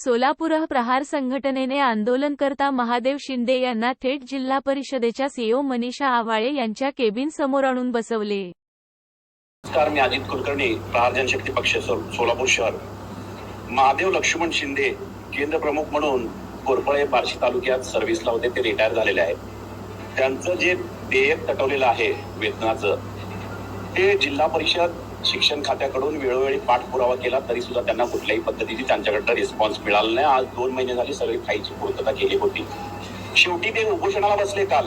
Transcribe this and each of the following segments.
सोलापूर प्रहार संघटनेने आंदोलनकर्ता महादेव शिंदे यांना थेट जिल्हा परिषदेच्या सीओ मनीषा आवाळे यांच्या केबिन समोर आणून बसवले. नमस्कार मी अजित कुलकर्णी प्रहार जनशक्ती पक्ष सोलापूर शहर. महादेव लक्ष्मण शिंदे केंद्र प्रमुख म्हणून कोरपळे बार्शी तालुक्यात सर्व्हिसला होते ते रिटायर झालेले आहेत. त्यांचं जे देयक तटवलेलं आहे वेतनाचं ते जिल्हा परिषद शिक्षण खात्याकडून वेळोवेळी पाठपुरावा केला तरी सुद्धा त्यांना कुठल्याही पद्धतीची त्यांच्याकडनं रिस्पॉन्स मिळाला नाही. आज दोन महिने झाले सगळी फाईलची पूर्तता केली होती. शेवटी ते उपोषणाला बसले काल.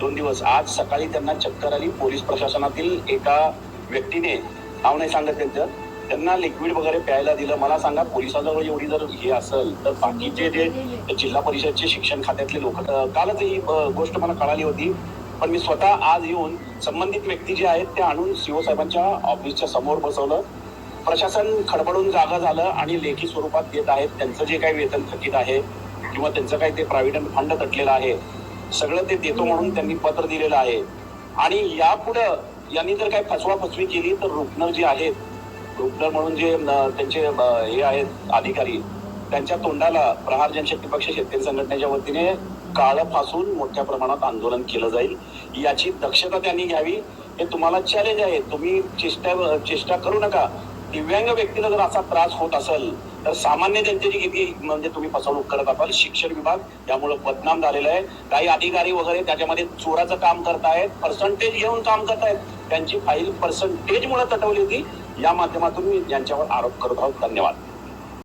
दोन दिवस. आज सकाळी त्यांना चक्कर आली. पोलीस प्रशासनातील एका व्यक्तीने नाव नाही सांगत त्यांचं त्यांना लिक्विड वगैरे प्यायला दिलं. मला सांगा पोलिसाजवळ एवढी जर हे असेल तर बाकीचे जे जिल्हा परिषदचे शिक्षण खात्यातले लोक कालच ही गोष्ट मला कळाली होती. पण मी स्वतः आज येऊन संबंधित व्यक्ती जे आहेत ते आणून सीओ साहेबांच्या ऑफिसच्या समोर बसवलं. प्रशासन खडबडून जागा झालं आणि लेखी स्वरूपात देत आहेत. त्यांचं जे काही वेतन थकीत आहे किंवा त्यांचं काही ते प्रॉव्हिडंट फंड तटलेलं आहे सगळं ते देतो म्हणून त्यांनी पत्र दिलेलं आहे. आणि यापुढं यांनी जर काही फसवा फसवी केली तर रुग्ण जे आहेत रुग्ण म्हणून जे त्यांचे हे आहेत अधिकारी त्यांच्या तोंडाला प्रहार जनशक्ती पक्ष शेतकरी संघटनेच्या वतीने काळ फासून मोठ्या प्रमाणात आंदोलन केलं जाईल. याची दक्षता त्यांनी घ्यावी. हे तुम्हाला चॅलेंज आहे. तुम्ही चेष्टा चेष्टा करू नका. दिव्यांग व्यक्तीला जर असा त्रास होत असेल तर सामान्य जनतेची किती म्हणजे तुम्ही फसवणूक करत असाल. शिक्षण विभाग यामुळे बदनाम झालेला आहे. काही अधिकारी वगैरे त्याच्यामध्ये चोराचं काम करतायत पर्सेंटेज घेऊन काम करतायत. त्यांची फाईल पर्सेंटेज मुळे तटवली होती. या माध्यमातून मी यांच्यावर आरोप करत आहोत. धन्यवाद.